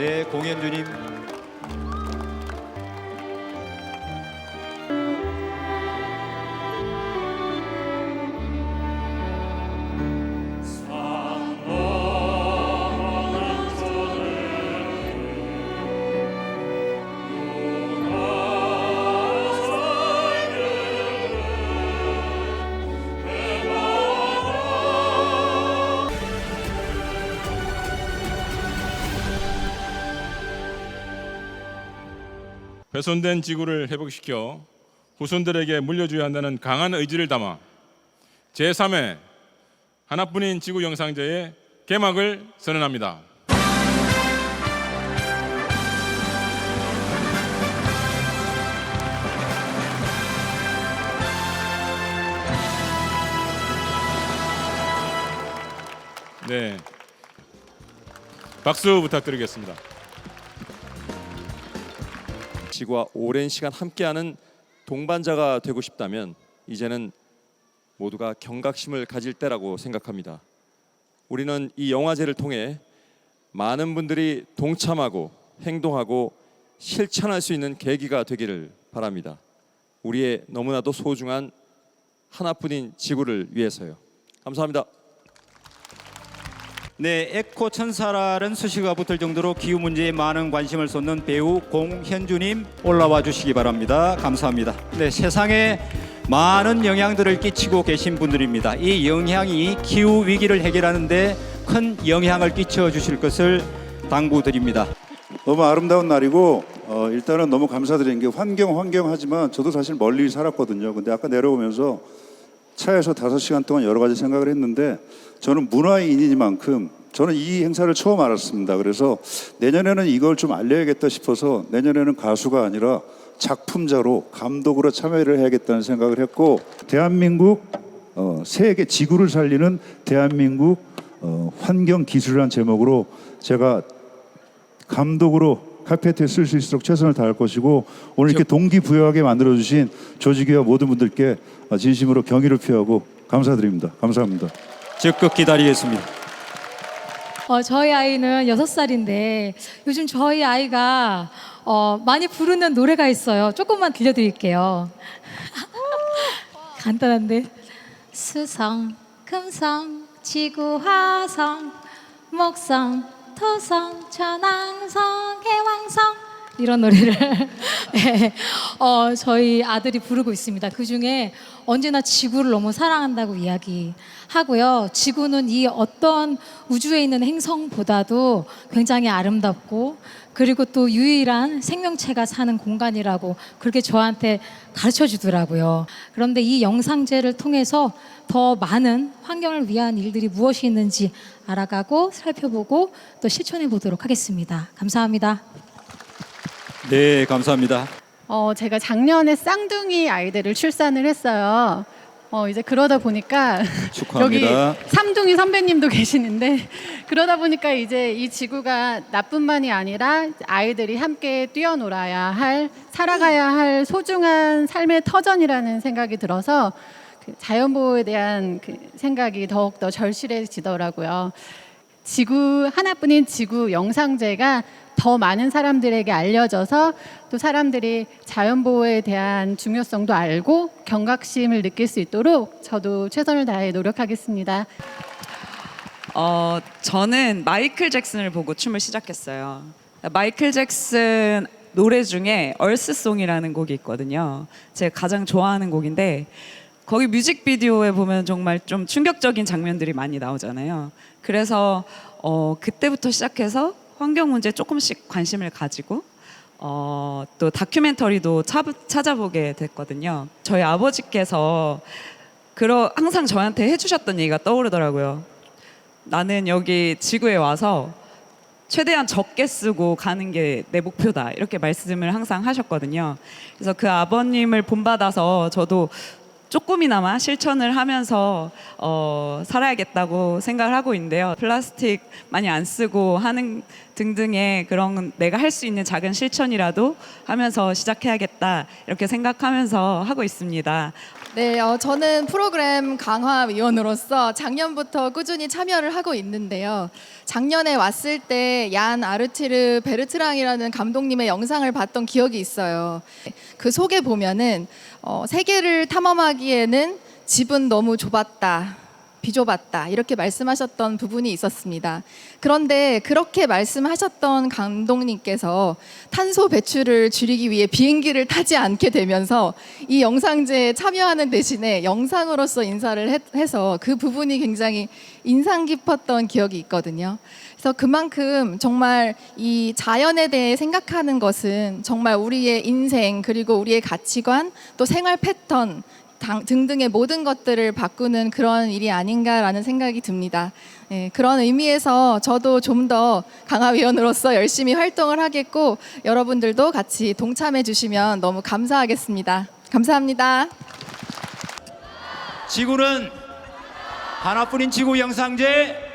네, 공현주님. 훼손된 지구를 회복시켜 후손들에게 물려줘야 한다는 강한 의지를 담아 제3회 하나뿐인 지구 영상제의 개막을 선언합니다. 네. 박수 부탁드리겠습니다. 지구와 오랜 시간 함께하는 동반자가 되고 싶다면 이제는 모두가 경각심을 가질 때라고 생각합니다. 우리는 이 영화제를 통해 많은 분들이 동참하고 행동하고 실천할 수 있는 계기가 되기를 바랍니다. 우리의 너무나도 소중한 하나뿐인 지구를 위해서요. 감사합니다. 네, 에코 천사라는 수식어가 붙을 정도로 기후 문제에 많은 관심을 쏟는 배우 공현주님 올라와 주시기 바랍니다. 감사합니다. 네, 세상에 많은 영향들을 끼치고 계신 분들입니다. 이 영향이 기후 위기를 해결하는데 큰 영향을 끼쳐 주실 것을 당부드립니다. 너무 아름다운 날이고 어, 일단은 너무 감사드리는 게 환경 환경 하지만 저도 사실 멀리 살았거든요. 근데 아까 내려오면서 차에서 다섯 시간 동안 여러 가지 생각을 했는데 저는 문화인이니만큼 저는 이 행사를 처음 알았습니다. 그래서 내년에는 이걸 좀 알려야겠다 싶어서 내년에는 가수가 아니라 작품자로 감독으로 참여를 해야겠다는 생각을 했고 대한민국 어, 세계 지구를 살리는 대한민국 어, 환경 기술이라는 제목으로 제가 감독으로 카페트에 쓸 수 있도록 최선을 다할 것이고 오늘 이렇게 동기부여하게 만들어 주신 조직위와 모든 분들께 진심으로 경의를 표하고 감사드립니다. 감사합니다. 적극 기다리겠습니다. 어, 저희 아이는 여섯 살인데 요즘 저희 아이가 어, 많이 부르는 노래가 있어요. 조금만 들려드릴게요. 간단한데 수성, 금성, 지구, 화성, 목성, 토성, 천왕성, 해왕성 이런 노래를 네, 어, 저희 아들이 부르고 있습니다. 그 중에 언제나 지구를 너무 사랑한다고 이야기하고요. 지구는 이 어떤 우주에 있는 행성보다도 굉장히 아름답고 그리고 또 유일한 생명체가 사는 공간이라고 그렇게 저한테 가르쳐 주더라고요. 그런데 이 영상제를 통해서 더 많은 환경을 위한 일들이 무엇이 있는지 알아가고 살펴보고 또 실천해 보도록 하겠습니다. 감사합니다. 네, 감사합니다. 어, 제가 작년에 쌍둥이 아이들을 출산을 했어요. 어, 이제 그러다 보니까 축하합니다. 여기 삼둥이 선배님도 계시는데 그러다 보니까 이제 이 지구가 나뿐만이 아니라 아이들이 함께 뛰어놀아야 할 살아가야 할 소중한 삶의 터전이라는 생각이 들어서 그 자연 보호에 대한 그 생각이 더욱 더 절실해지더라고요. 지구 하나뿐인 지구 영상제가 더 많은 사람들에게 알려져서 또 사람들이 자연 보호에 대한 중요성도 알고 경각심을 느낄 수 있도록 저도 최선을 다해 노력하겠습니다. 어, 저는 마이클 잭슨을 보고 춤을 시작했어요. 마이클 잭슨 노래 중에 얼스송이라는 곡이 있거든요. 제가 가장 좋아하는 곡인데 거기 뮤직비디오에 보면 정말 좀 충격적인 장면들이 많이 나오잖아요. 그래서 어, 그때부터 시작해서 환경 문제에 조금씩 관심을 가지고 어, 또 다큐멘터리도 차, 찾아보게 됐거든요. 저희 아버지께서 그러 항상 저한테 해주셨던 얘기가 떠오르더라고요. 나는 여기 지구에 와서 최대한 적게 쓰고 가는 게 내 목표다 이렇게 말씀을 항상 하셨거든요. 그래서 그 아버님을 본받아서 저도 조금이나마 실천을 하면서 어, 살아야겠다고 생각을 하고 있는데요. 플라스틱 많이 안 쓰고 하는 등등의 그런 내가 할 수 있는 작은 실천이라도 하면서 시작해야겠다 이렇게 생각하면서 하고 있습니다. 네, 어, 저는 프로그램 강화위원으로서 작년부터 꾸준히 참여를 하고 있는데요. 작년에 왔을 때 얀 아르티르 베르트랑이라는 감독님의 영상을 봤던 기억이 있어요. 그 속에 보면은 어, 세계를 탐험하기에는 집은 너무 좁았다. 비좁았다 이렇게 말씀하셨던 부분이 있었습니다. 그런데 그렇게 말씀하셨던 감독님께서 탄소 배출을 줄이기 위해 비행기를 타지 않게 되면서 이 영상제에 참여하는 대신에 영상으로서 인사를 해- 해서 그 부분이 굉장히 인상 깊었던 기억이 있거든요. 그래서 그만큼 정말 이 자연에 대해 생각하는 것은 정말 우리의 인생 그리고 우리의 가치관 또 생활 패턴 당- 등등의 모든 것들을 바꾸는 그런 일이 아닌가라는 생각이 듭니다. 예, 그런 의미에서 저도 좀 더 강화위원으로서 열심히 활동을 하겠고 여러분들도 같이 동참해 주시면 너무 감사하겠습니다. 감사합니다. 지구는 하나뿐인 지구 영상제